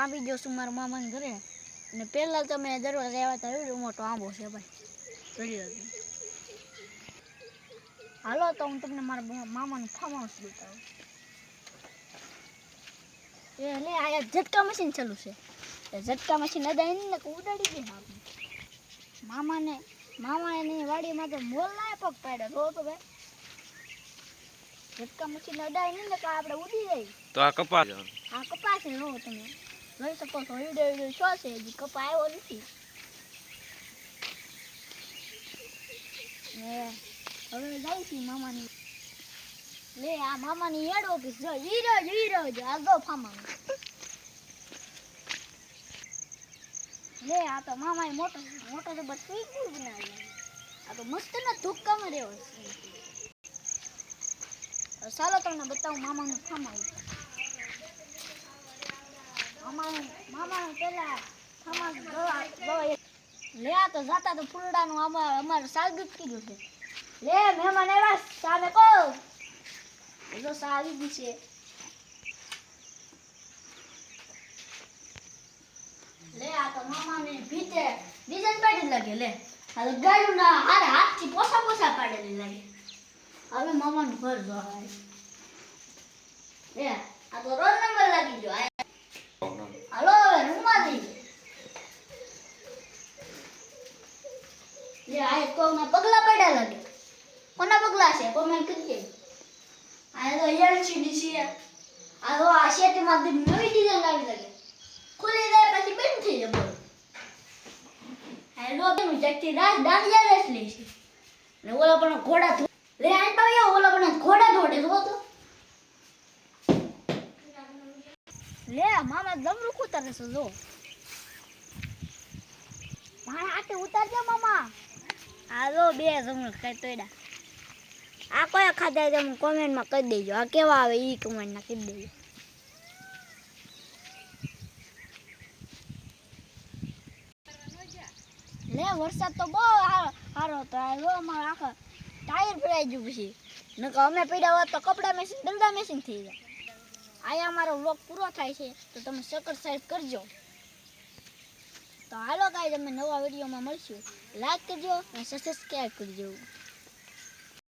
આવી ગયો છું મારા મામાને ઘરે. અને પહેલાં તમે દરવાજે આવ્યા હતા એવડો મોટો આંબો છે ભાઈ. હાલો તો હું તમને મારા મામાને ફાર્મ બતાવું. એ લે આ ઝટકા મશીન ચાલુ છે. એ ઝટકા મશીન અદાઈ ને ઉડાડી દે આપણે મામાને મામાની વાડીમાં તો મોલ ના પગ પાડ્યો તો તો ભાઈ. ઝટકા મશીન અડાય ને આપણે ઉડી જાય. તો આ કપાસ આ કપાસ લો તમે. જોઈ શકો છો વીડિયો વીડિયો શો છે, હજી કપા આવ્યો નથી. હવે જાય છે મામાની. લે, આ મામાની હેડ ઓફિસ જો હીરો હીરો જ આગો ફામાનો લે, આ તો મામાએ મોટો મોટો તો બસ સ્વીટ બનાવી આ તો મસ્ત ના ધુક્કામાં રહ્યો છે. ચાલો તમને બતાવું મામાનું હાઉસ મામાનું મામાનું પેલા ફાર્મ દવા દવા લે તો જતા તો ફૂલડાનું અમારે સ્વાગત કર્યું છે લે મહેમાન આવી લે આ તો મામાને ભીતે ડિઝાઇન પાડી લાગે લે આ તો ગાયું ના હારે હાથથી પોસા પોસા પાડેલી લાગે હવે મામાનું ઘર જોવાય લે, આ તો રોલ નંબર લાગી ગયો આ હાલો હવે રૂમમાં જઈએ લે આ તો પગલા પડ્યા લાગે. કોના પગલા છે? કોમેન્ટ કરજે. આ તો એલસીડી છે. આ તો આ શેટીમાં નવી ડિઝાઇન આવી લાગે. ખુલી જાય પછી બંધ થઈ જાય હેલો તમે જગતી રાત દાંડિયા રેસ લે છે. ને ઓલા પણ ઘોડા લે, આઈ તો યો ઓલા પણ ઘોડા દોડે જો તો. લે, મામા જમરૂખ ઉતારે છે, જો. મારા હાથે ઉતારજો, મામા. આ જો બે જમરૂખ ખાઈ તોડ્યા. આ કયા ખાધા તમે કોમેન્ટમાં કહી દેજો. આ કેવા આવે એ કમેન્ટમાં કહી દેજો. લે, વરસાદ તો બહુ સારો હતો આ જો અમારા આખા ટાયર ફેરાઈ ગયું પછી. નકર અમે પડ્યા હોત તો કપડા મેસિંગ દંડા મેસિંગ થઈ જાય અહીંયા અમારો વ્લોગ પૂરો થાય છે, તો તમે સબસ્ક્રાઈબ કરજો. તો હાલો કાંઈ તમે નવા વિડીયોમાં મળશું. લાઈક કરજો અને સબસ્ક્રાઈબ કરજો.